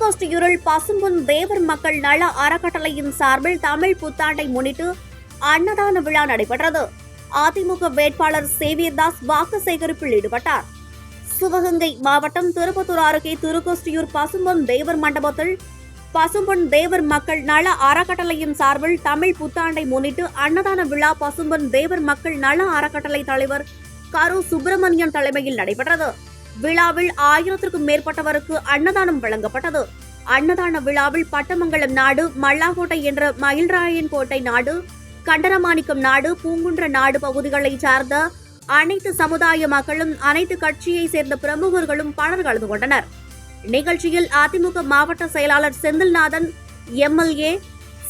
திருக்கோஷ்டியூரில் பசும்பொன் தேவர் மக்கள் நல அறக்கட்டளையின் சார்பில் தமிழ் புத்தாண்டை முன்னிட்டு அன்னதான விழா நடைபெற்றது. அதிமுக வேட்பாளர் சேவியர்தாஸ் வாக்கு சேகரிப்பில் ஈடுபட்டார். சிவகங்கை மாவட்டம் திருப்பத்தூர் அருகே திருக்கோஷ்டியூர் பசும்பொன் தேவர் மண்டபத்தில் பசும்பொன் தேவர் மக்கள் நல அறக்கட்டளையின் சார்பில் தமிழ் புத்தாண்டை முன்னிட்டு அன்னதான விழா பசும்பொன் தேவர் மக்கள் நல அறக்கட்டளை தலைவர் கரு சுப்பிரமணியன் தலைமையில் நடைபெற்றது. விழாவில் ஆயிரத்திற்கும் மேற்பட்டவருக்கு அன்னதானம் வழங்கப்பட்டது. அன்னதான விழாவில் பட்டமங்கலம் நாடு மல்லாக்கோட்டை என்ற மயில்ராயன் கோட்டை நாடு கண்டரமாணிக்கம் நாடு பூங்குன்ற நாடு பகுதிகளைச் சார்ந்த அனைத்து சமுதாய மக்களும் அனைத்து கட்சியை சேர்ந்த பிரமுகர்களும் பலர் கலந்து கொண்டனர். நிகழ்ச்சியில் அதிமுக மாவட்ட செயலாளர் செந்தில்நாதன் எம்எல்ஏ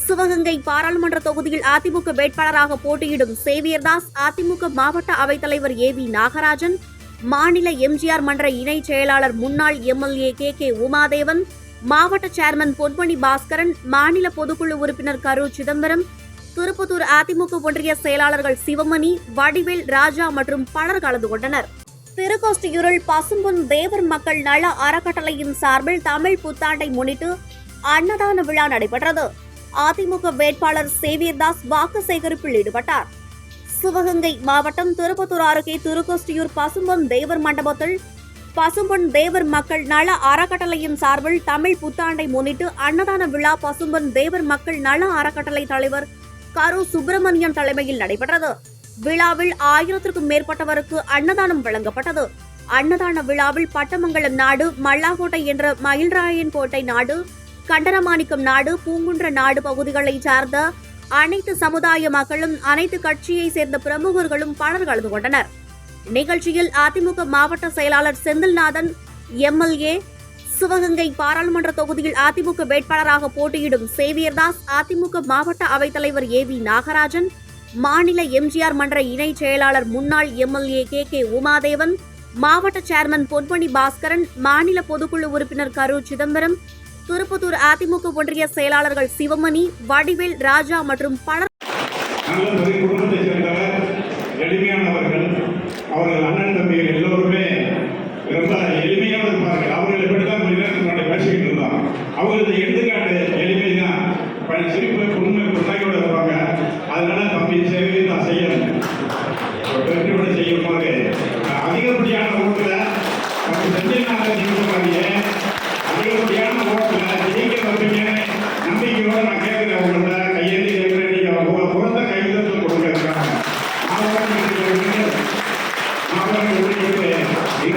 சிவகங்கை பாராளுமன்ற தொகுதியில் அதிமுக வேட்பாளராக போட்டியிடும் சேவியர்தாஸ் அதிமுக மாவட்ட அவைத்தலைவர் ஏ வி நாகராஜன் மாநில எம்ஜிஆர் மன்ற இணை செயலாளர் முன்னாள் எம்எல்ஏ கே கே உமாதேவன் மாவட்ட சேர்மன் பொன்மணி பாஸ்கரன் மாநில பொதுக்குழு உறுப்பினர் கரு சிதம்பரம் திருப்பத்தூர் அதிமுக ஒன்றிய செயலாளர்கள் சிவமணி வடிவேல் ராஜா மற்றும் பலர் கலந்து கொண்டனர். திருக்கோஷ்டியூரில் பசும்பொன் தேவர் மக்கள் நல அறக்கட்டளையின் சார்பில் தமிழ் புத்தாண்டை முன்னிட்டு அன்னதான விழா நடைபெற்றது. அதிமுக வேட்பாளர் சேவியர்தாஸ் வாக்கு சேகரிப்பில் ஈடுபட்டார். சிவகங்கை மாவட்டம் திருப்பத்தூர் அருகே திருக்கோஷ்டியூர் பசும்பொன் தேவர் மண்டபத்தில் பசும்பொன் தேவர் மக்கள் நல அறக்கட்டளையின் சார்பில் தமிழ் புத்தாண்டை முன்னிட்டு அன்னதான விழா பசும்பொன் தேவர் மக்கள் நல அறக்கட்டளை தலைவர் கரு சுப்பிரமணியன் தலைமையில் நடைபெற்றது. விழாவில் ஆயிரத்திற்கும் மேற்பட்டவருக்கு அன்னதானம் வழங்கப்பட்டது. அன்னதான விழாவில் பட்டமங்கலம் நாடு மல்லாக்கோட்டை என்ற மயில்ராயன் கோட்டை நாடு கண்டரமாணிக்கம் நாடு பூங்குன்ற நாடு பகுதிகளைச் சார்ந்த அனைத்து சமுதாய மக்களும் அனைத்து கட்சியை சேர்ந்த பிரமுகர்களும் பலர் கலந்து கொண்டனர். நிகழ்ச்சியில் அதிமுக மாவட்ட செயலாளர் செந்தில்நாதன் எம்எல்ஏ சிவகங்கை பாராளுமன்ற தொகுதியில் அதிமுக வேட்பாளராக போட்டியிடும் சேவியர்தாஸ் அதிமுக மாவட்ட அவைத்தலைவர் ஏ வி நாகராஜன் மாநில எம்ஜிஆர் மன்ற இணை செயலாளர் முன்னாள் எம்எல்ஏ கே கே உமாதேவன் மாவட்ட சேர்மன் பொன்மணி பாஸ்கரன் மாநில பொதுக்குழு உறுப்பினர் கரு சிதம்பரம் திருப்பத்தூர் அதிமுக ஒன்றிய செயலாளர்கள் சிவமணி வடிவேல் ராஜா மற்றும் பலர் எளிமையானவர்கள் அவர்கள். அண்ணன் தம்பிகள் எல்லோருமே ரொம்ப எளிமையாக இருப்பார்கள் அவர்கள் இப்படித்தான் தான் நேரத்துக்கு முன்னாடி பேசிக்கிட்டு இருந்தோம் அவங்களுக்கு எடுத்துக்காட்டு எளிமை தான் சிரிப்பு புண்மை புன்னகையோட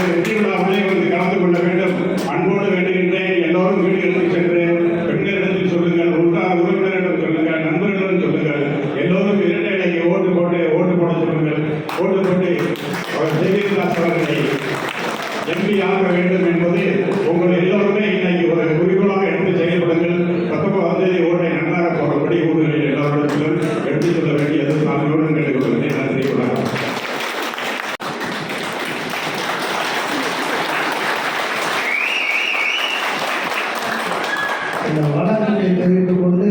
இந்த வெற்றி விழாவிலே வந்து கலந்து கொள்ள வேண்டும். அன்போடு வேண்டுகின்றேன். எல்லோரும் வீடுகளுக்கு சென்று பெண்களிடத்தில் சொல்லுங்கள். உற்றார் உறவினரிடம் சொல்லுங்கள். நண்பர்களிடம் சொல்லுங்கள். எல்லோரும் இரட்டை ஓட்டு போட்டு ஓட்டு போட சொல்லுங்கள். ஓட்டு போட்டு அவர் ஜெயலலிதாஸ் அவர்களை எம்பி ஆக வேண்டும் என்பது உங்கள் எல்லோருமே இன்னைக்கு ஒரு குறிக்கோளாக எடுத்து செயல்படுங்கள். பத்தொன்பதாம் தேதி ஓட்டை நன்றாக போடும்படி ஊர்களில் எல்லோரிடத்திலும் எடுத்துச் சொல்ல வேண்டியது நான் உடன் வணக்கத்தை தெரிவித்துக் கொண்டு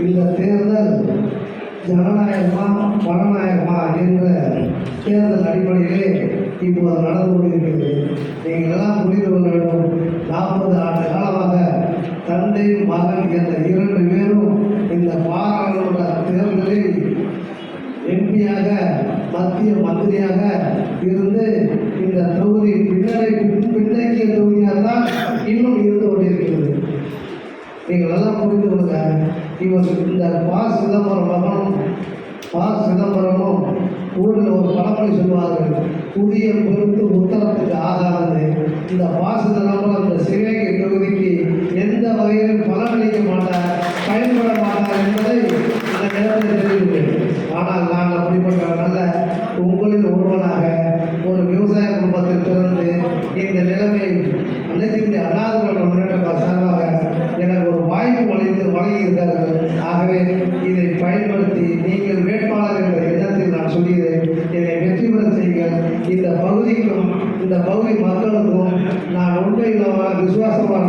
இந்த தேர்தல் ஜனநாயகமா பணநாயகமா என்ற தேர்தல் அடிப்படையிலே இப்போது நடந்து கொண்டிருக்கிறது. நீங்கள் எல்லாம் புரிந்து கொள்ள வேண்டும் நாற்பது ஆண்டு காலமாக தந்தை மகன் என்ற இரண்டு பேரும் இந்த பாராளுமன்ற தேர்தலில் எம்பியாக மத்திய மந்திரியாக இருந்து இந்த தொகுதி பின்னடை பின்னங்கிய தொகுதியாக தான் இன்னும் இருந்து கொண்டிருக்கிறது நீங்கள் எல்லாம் புரிந்து கொள்ளுங்க இவர் இந்த பா சிதம்பரம் மகனும் பா சிதம்பரமும் ஊரில் ஒரு பழமொழி சொல்லுவார்கள் புதிய பொறுப்பு உத்தரத்துக்கு ஆகாது இந்த பா சிதம்பரம் இந்த சிவகங்கை தொகுதிக்கு எந்த வகையிலும் பலனளிக்க மாட்டார். இந்த பகுதி மக்களுக்கும் நான் உண்மையில் விசுவாசமாக